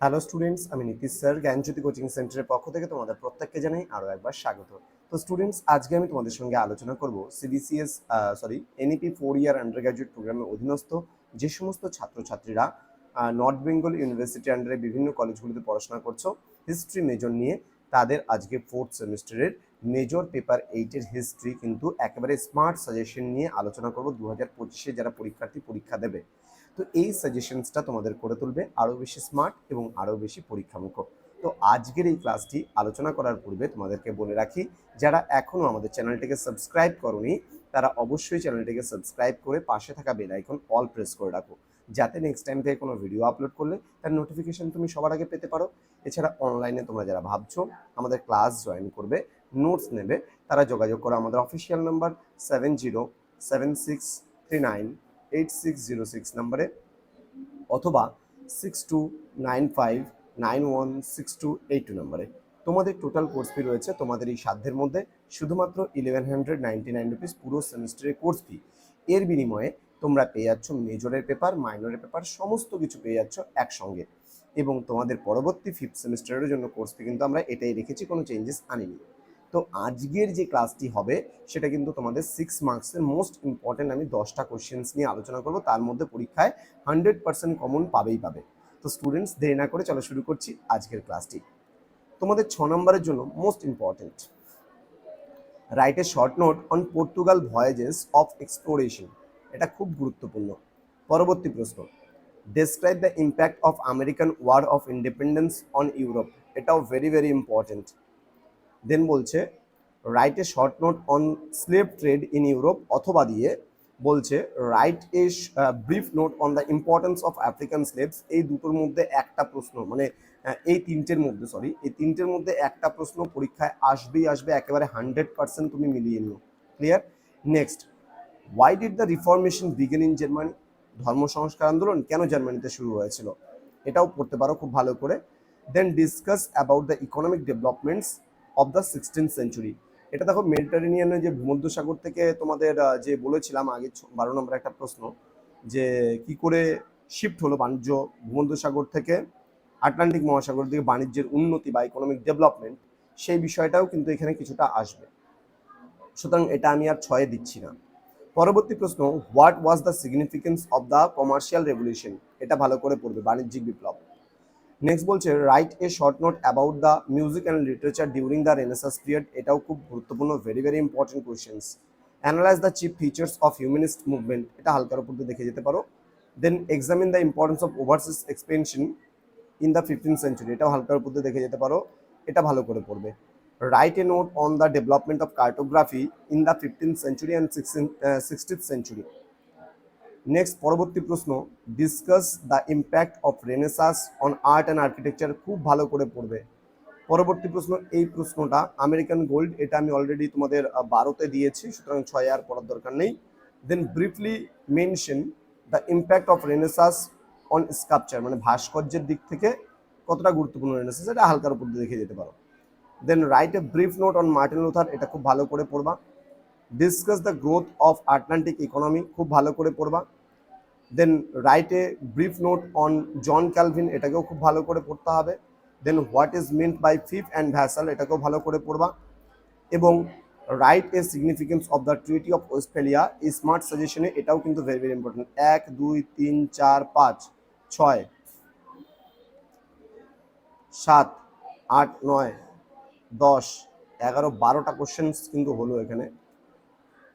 Hello students আমি Nitish sir, জ্ঞানজ্যোতি coaching সেন্টারের পক্ষ থেকে তোমাদের প্রত্যেককে জানাই আরও একবার স্বাগত। তো স্টুডেন্টস আজকে আমি তোমাদের সঙ্গে আলোচনা করব CBCS sorry NEP four year undergraduate প্রোগ্রামের অধীনস্থ যে সমস্ত ছাত্রছাত্রীরা নর্থ বেঙ্গল ইউনিভার্সিটি আন্ডারে বিভিন্ন কলেজগুলিতে পড়াশোনা করছ হিস্ট্রি মেজর নিয়ে তাদের আজকে ফোর্থ সেমিস্টারের মেজর পেপার এইটের হিস্ট্রি কিন্তু একেবারে স্মার্ট সাজেশন নিয়ে আলোচনা করব। দু হাজার পঁচিশে যারা পরীক্ষার্থী পরীক্ষা দেবে, তো এই সাজেশনসটা তোমাদের করে তুলবে আরও বেশি স্মার্ট এবং আরও বেশি পরীক্ষামুখ তো আজকের এই ক্লাসটি আলোচনা করার পূর্বে তোমাদেরকে বলে রাখি, যারা এখনও আমাদের চ্যানেলটিকে সাবস্ক্রাইব করনি, তারা অবশ্যই চ্যানেলটিকে সাবস্ক্রাইব করে পাশে থাকা বেল আইকন অল প্রেস করে রাখো। যাতে নেক্সট টাইম থেকে কোনো ভিডিও আপলোড করলে তার নোটিফিকেশন তুমি সবার আগে পেতে পারো। এছাড়া অনলাইনে তোমরা যারা ভাবছ আমাদের ক্লাস জয়েন করবে নোটস নেবে, তারা যোগাযোগ করো আমাদের official number seven zero seven six three nine eight six zero six নাম্বারে অথবা six two nine five nine one six two eight two নাম্বারে তোমাদের টোটাল কোর্স ফি রয়েছে তোমাদের এই সাধ্যের মধ্যে, শুধুমাত্র eleven hundred ninety nine rupees পুরো সেমিস্টারের কোর্স ফি এর বিনিময়ে তোমরা পেয়ে যাচ্ছ মেজরের পেপার, মাইনরের পেপার, সমস্ত কিছু পেয়ে যাচ্ছ একসঙ্গে। এবং তোমাদের পরবর্তী ফিফথ সেমিস্টারের জন্য কোর্স ফি কিন্তু আমরা এটাই রেখেছি, কোনো চেঞ্জেস আনিনি। তো আজকের যে ক্লাসটি হবে, সেটা কিন্তু তোমাদের সিক্স মার্কসের মোস্ট ইম্পর্টেন্ট আমি দশটা কোশ্চেন্স নিয়ে আলোচনা করব। তার মধ্যে পরীক্ষায় হান্ড্রেড পার্সেন্ট কমন পাবেই পাবে। তো স্টুডেন্টস দেরি না করে চলো শুরু করছি আজকের ক্লাসটি তোমাদের ছ নম্বরের জন্য most important write a short note on Portugal voyages of exploration এটা খুব গুরুত্বপূর্ণ। পরবর্তী প্রশ্ন। Describe the impact of American war of independence on Europe এটাও ভেরি ভেরি ইম্পর্টেন্ট দেন বলছে write a short note on slave trade in Europe অথবা দিয়ে বলছে write a brief note on the importance of African slaves এই দুটোর মধ্যে একটা প্রশ্ন মানে এই তিনটের মধ্যে সরি এই তিনটের মধ্যে একটা প্রশ্ন পরীক্ষায় আসবেই আসবে, একেবারে হান্ড্রেড পার্সেন্ট তুমি মিলিয়ে নিও। Clear next why did the reformation begin in Germany ধর্ম সংস্কার আন্দোলন কেন জার্মানিতে শুরু হয়েছিল? এটাও পড়তে পারো খুব ভালো করে। Then discuss about the economic developments of the sixteen century এটা দেখো মেডিটারেনিয়ানের যে ভূমধ্যসাগর থেকে তোমাদের যে বলেছিলাম আগে বারো নম্বর একটা প্রশ্ন, যে কি করে শিফট হলো বাণিজ্য ভূমধ্যসাগর থেকে আটলান্টিক মহাসাগর দিকে বাণিজ্যের উন্নতি বা ইকোনমিক ডেভেলপমেন্ট সেই বিষয়টাও কিন্তু এখানে কিছুটা আসবে। সুতরাং এটা আমি আর ছয়ে দিচ্ছি না। পরবর্তী প্রশ্ন what was the significance of the commercial revolution এটা ভালো করে পড়বে, বাণিজ্যিক বিপ্লব। নেক্সট বলছে write a short note about the music and literature during the renaissance period এটাও খুব গুরুত্বপূর্ণ very very important questions analyse the chief features of humanist movement এটা হালকার উপর দেখে যেতে পারো। Then examine the importance of overseas expansion in the fifteen century এটাও হালকার উপর দেখে যেতে পারো। এটা ভালো করে পড়বে। Write a note on the development of cartography in the fifteen century and sixteen sixteenth century next পরবর্তী প্রশ্ন discuss the impact of renaissance on art and architecture খুব ভালো করে পড়বে। পরবর্তী প্রশ্ন, এই প্রশ্নটা আমেরিকান গোল্ড এটা আমি অলরেডি তোমাদের বারোতে দিয়েছি, সুতরাং ছয় আর পড়ার দরকার নেই। Then briefly mention the impact of renaissance on sculpture মানে ভাস্কর্যের দিক থেকে কতটা গুরুত্বপূর্ণ রেনেসাস এটা হালকার উপর দিয়ে দেখে যেতে পারো। Then write a brief note on Martin Luther এটা খুব ভালো করে পড়বা। Discuss the growth of Atlantic economy খুব ভালো করে পড়বা। Then write a brief note on John Calvin এটাকেও খুব ভালো করে পড়তে হবে। Then what is meant by fief and vassal এটাকেও ভালো করে পড়বা। এবং write a significance of the treaty of Australia এই স্মার্ট সাজেশনে এটাও কিন্তু ভেরি ভেরি ইম্পর্টেন্ট এক, দুই, তিন, চার, পাঁচ, ছয়, সাত, আট, নয়। দশ, এগারো, বারোটা কোশ্চেন্স কিন্তু হলো এখানে।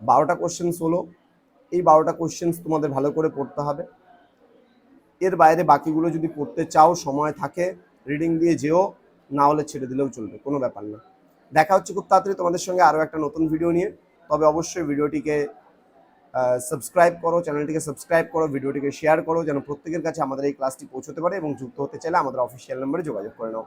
বারোটা কোশ্চেন্স হলো, এই বারোটা কোশ্চেন্স তোমাদের ভালো করে পড়তে হবে। এর বাইরে বাকিগুলো যদি পড়তে চাও, সময় থাকে রিডিং দিয়ে যেও, না হলে ছেড়ে দিলেও চলবে, কোনো ব্যাপার না। দেখা হচ্ছে খুব তাড়াতাড়ি তোমাদের সঙ্গে আরও একটা নতুন ভিডিও নিয়ে। তবে অবশ্যই ভিডিওটিকে সাবস্ক্রাইব করো চ্যানেলটিকে সাবস্ক্রাইব করো ভিডিওটিকে শেয়ার করো, যেন প্রত্যেকের কাছে আমাদের এই ক্লাসটি পৌঁছতে পারে এবং যুক্ত হতে চাইলে আমাদের অফিসিয়াল নাম্বারে যোগাযোগ করে নাও।